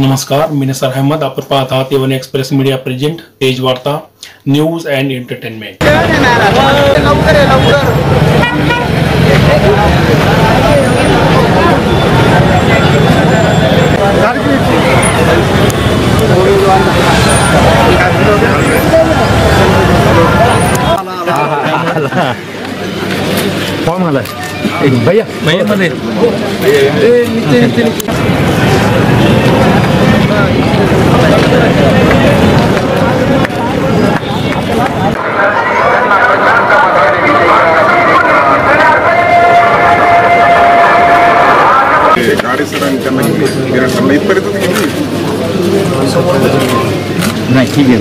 नमस्कार मैंने सर अहमद आप पाता एवन एक्सप्रेस मीडिया प्रेजेंट तेज वार्ता न्यूज़ एंड एंटरटेनमेंट। भैया। भैया गाडी सरांच्या इथपर्यंत नाही ठीक आहे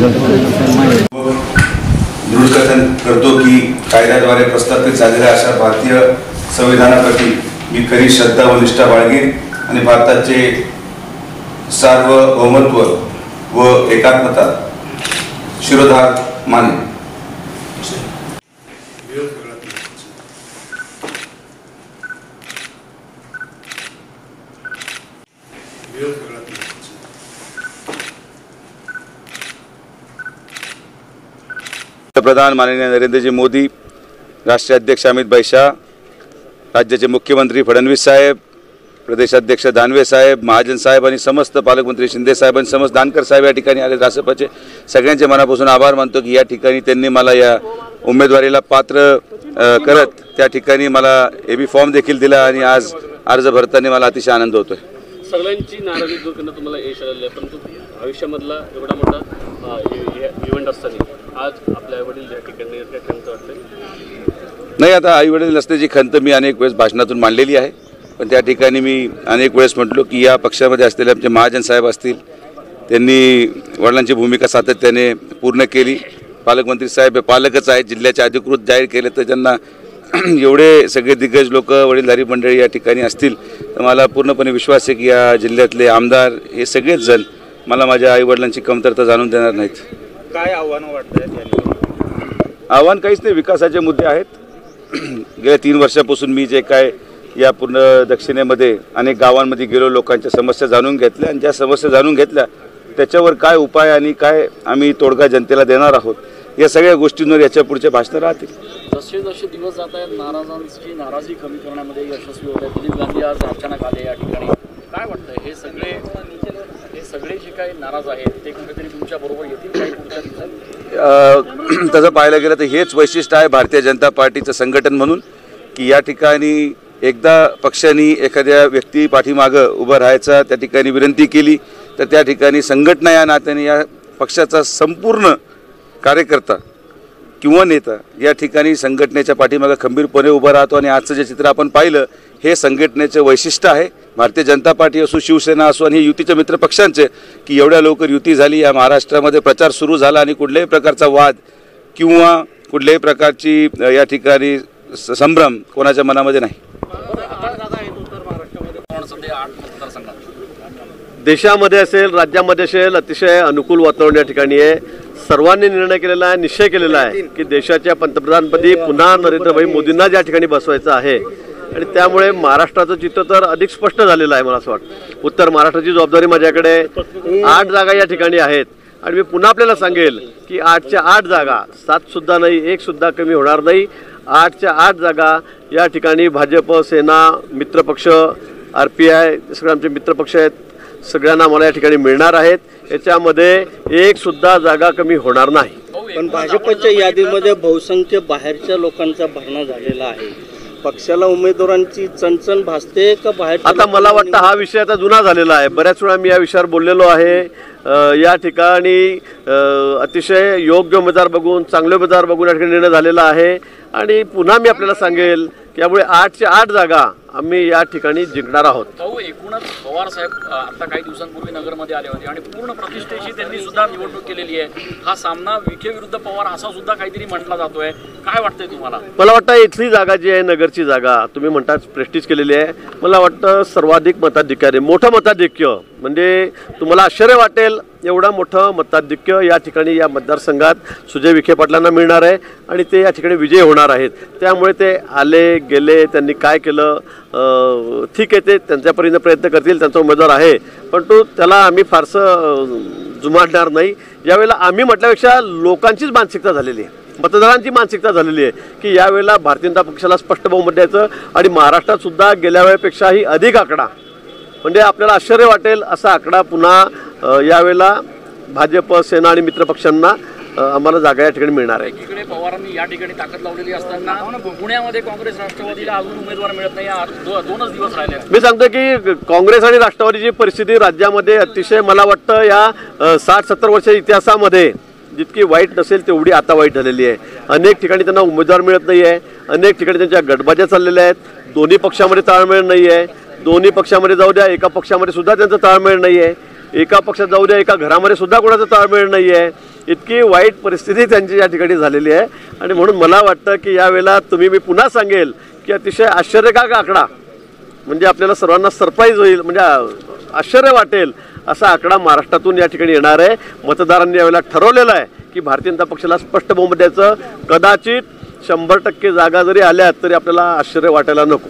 करतो की कायद्याद्वारे प्रस्थापित झालेल्या अशा भारतीय संविधानाप्रती मी खरी श्रद्धा व निष्ठा बाळगेन आणि भारताचे सार्वभौमत्व व एकात्मता. शिरोधार मानेन पंतप्रधान माननीय नरेंद्रजी मोदी राष्ट्रीय अध्यक्ष अमित भाई शाह राज्याचे मुख्यमंत्री फडणवीस साहेब प्रदेशाध्यक्ष दानवे साहेब महाजन साहेब आणि समस्त पालकमंत्री शिंदे साहेब आणि समस्त दानकर साहेब या ठिकाणी आले. रासपाचे सगळ्यांचे मनापासून आभार मानतो की या ठिकाणी त्यांनी मला या उमेदवारीला पात्र करत त्या ठिकाणी मला ए बी फॉर्म देखील दिला आणि आज अर्ज भरताना मला अतिशय आनंद होतोय. सगळ्यांची नाराजी दूर करणं तुम्हाला यश आलेलं आहे परंतु आयुष्यामधला एवढा मोठा इव्हेंट असताना आज आपल्या वडील या ठिकाणी वाटतं नाही आता आईवडील नसण्याची खंत मी अनेक वेळेस भाषणातून मांडलेली आहे. पण त्या ठिकाणी मी अनेक वेळेस म्हटलो की या पक्षामध्ये असलेले आमचे महाजन साहेब असतील त्यांनी वडिलांची भूमिका सातत्याने पूर्ण केली. पालकमंत्री साहेब हे पालकच आहेत जिल्ह्याचे अधिकृत जाहीर केले तर त्यांना एवढे सगळे दिग्गज लोक वडीलधारी मंडळी या ठिकाणी असतील तर मला पूर्णपणे विश्वास आहे की या जिल्ह्यातले आमदार हे सगळेच जण मला माझ्या आईवडिलांची कमतरता जाणून देणार नाहीत. काय आव्हान वाटतं आव्हान काहीच नाही विकासाचे मुद्दे आहेत. गेल्या तीन वर्षापासून मी जे काय या पूर्ण दक्षिणेमध्ये अनेक गावांमध्ये गेलो लोकांच्या समस्या जाणून घेतल्या आणि ज्या समस्या जाणून घेतल्या त्याच्यावर काय उपाय आणि काय आम्ही तोडगा जनतेला देणार आहोत या सगळ्या गोष्टींवर याच्या पुढचे भाषणं राहतील. जसे जसे दिवस जात आहेत नाराजांची नाराजी कमी करण्यामध्ये यशस्वी होत आहे दिलीप गांधी आज अचानक आले या ठिकाणी. काय वाटतं हे सगळे हे सगळे जे काही नाराज आहेत ते कुठेतरी तुमच्या बरोबर येतील काही पुढच्या दिवसात? तसं पाहायला गेलं तर हेच वैशिष्ट्य आहे भारतीय जनता पार्टीचं संघटन म्हणून की या ठिकाणी एकदा पक्षाने एखाद्या व्यक्ती पाठीमागं उभं राहायचा त्या ठिकाणी विनंती केली तर त्या ठिकाणी संघटना या नात्याने या पक्षाचा संपूर्ण कार्यकर्ता किंवा नेता या ठिकाणी संघटनेच्या पाठीमागं खंबीरपणे उभं राहतो आणि आजचं जे चित्र आपण पाहिलं हे संघटनेचं वैशिष्ट्य आहे. भारतीय जनता पार्टी असो शिवसेना असो आणि हे युतीच्या मित्र पक्षांचे की एवढ्या लवकर युती झाली या महाराष्ट्रामध्ये प्रचार सुरू झाला आणि कुठल्याही प्रकारचा वाद किंवा कुठल्याही प्रकारची या ठिकाणी स- संभ्रम कोणाच्या मनामध्ये नाही. आठ मतदारसंघात? देशामध्ये असेल राज्यामध्ये असेल अतिशय अनुकूल वातावरण या ठिकाणी आहे. सर्वांनी निर्णय केलेला आहे निश्चय केलेला आहे की देशाच्या पंतप्रधानपदी पुन्हा नरेंद्रभाई मोदींना ज्या ठिकाणी बसवायचं आहे. आणि त्यामुळे महाराष्ट्राचं चित्र तर अधिक स्पष्ट झालेलं आहे मला असं वाटतं. उत्तर महाराष्ट्राची जबाबदारी माझ्याकडे आठ जागा या ठिकाणी आहेत. आणि मी पुन्हा आपल्याला सांगेल की आठच्या आठ जागा सात सुद्धा नाही एक सुद्धा कमी होणार नाही. आठच्या आठ जागा या ठिकाणी भाजप सेना मित्रपक्ष आर पी आय सगळे आमचे मित्रपक्ष आहेत सगळ्यांना मला या ठिकाणी मिळणार आहेत. याच्यामध्ये एक सुद्धा जागा कमी होणार नाही. पण भाजपच्या यादीमध्ये बहुसंख्य बाहेरच्या लोकांचा भरणा झालेला आहे. पक्षाला उमेदवारांची चणचण भासते का बाहेर आता मला वाटतं हा विषय आता जुना झालेला आहे. बऱ्याच वेळा मी या विषयावर बोललेलो आहे. या ठिकाणी अतिशय योग्य उमेदवार बघून चांगले उमेदवार बघून या ठिकाणी निर्णय झालेला आहे. आणि पुन्हा मी आपल्याला सांगेल की यामुळे आठच्या आठ जागा आम्ही या ठिकाणी जिंकणार आहोत. भाऊ एकूणच पवार साहेब आता काही दिवसांपूर्वी नगरमध्ये आले होते आणि पूर्ण प्रतिष्ठेची त्यांनी सुद्धा निवडणूक केलेली आहे. हा सामना विखे विरुद्ध पवार असा सुद्धा काहीतरी म्हटला जातोय. काय वाटतंय तुम्हाला? मला वाटतं इथली जागा जी आहे नगरची जागा तुम्ही म्हणतात प्रेस्टिज केलेली आहे. मला वाटतं सर्वाधिक मताधिक्य आहे मोठं मताधिक्य म्हणजे तुम्हाला आश्चर्य वाटेल एवढा मोठं मताधिक्य या ठिकाणी या मतदारसंघात सुजय विखे पाटलांना मिळणार आहे आणि ते या ठिकाणी विजय होणार आहेत. त्यामुळे ते आले गेले त्यांनी काय केलं ठीक आहे ते त्यांच्या परीने प्रयत्न करतील त्यांचा उमेदवार आहे. परंतु त्याला आम्ही फारसं जुमाटणार नाही. यावेळेला आम्ही म्हटल्यापेक्षा लोकांचीच मानसिकता झालेली आहे. मतदारांची मानसिकता झालेली आहे की यावेळेला भारतीय जनता पक्षाला स्पष्ट बहुमत द्यायचं आणि महाराष्ट्रात सुद्धा गेल्या वेळेपेक्षाही अधिक आकडा. म्हणजे आपल्याला आश्चर्य वाटेल असा आकडा पुन्हा यावेळेला भाजप सेना आणि मित्रपक्षांना आम्हाला जागा या ठिकाणी मिळणार आहे. एकीकडे पवारांनी या ठिकाणी ताकद लावलेली असताना पुण्यामध्ये काँग्रेस राष्ट्रवादीला अजून उमेदवार मिळत नाही. दोनच दिवस राहिले. मी सांगतो की काँग्रेस आणि राष्ट्रवादीची परिस्थिती राज्यामध्ये अतिशय मला वाटतं या साठ सत्तर वर्षाच्या इतिहासामध्ये जितकी वाईट नसेल तेवढी आता वाईट झालेली आहे. अनेक ठिकाणी त्यांना उमेदवार मिळत नाही आहे अनेक ठिकाणी त्यांच्या गटबाज्या चाललेल्या आहेत. दोन्ही पक्षामध्ये ताळमेळ नाही आहे दोन्ही पक्षामध्ये जाऊ द्या एका पक्षामध्ये सुद्धा त्यांचा ताळमेळ नाही आहे एका पक्षात जाऊ द्या एका घरामध्ये सुद्धा कोणाचा ताळमेळ नाही आहे इतकी वाईट परिस्थिती त्यांची या ठिकाणी झालेली आहे. आणि म्हणून मला वाटतं की यावेळेला तुम्ही मी पुन्हा सांगेल की अतिशय आश्चर्यकारक आकडा म्हणजे आपल्याला सर्वांना सरप्राईज होईल म्हणजे आश्चर्य वाटेल असा आकडा महाराष्ट्रातून या ठिकाणी येणार आहे. मतदारांनी यावेळेला ठरवलेला आहे की भारतीय जनता पक्षाला स्पष्ट बहुमत द्यायचं. कदाचित शंभर टक्के जागा जरी आल्या तरी आपल्याला आश्चर्य वाटायला नको.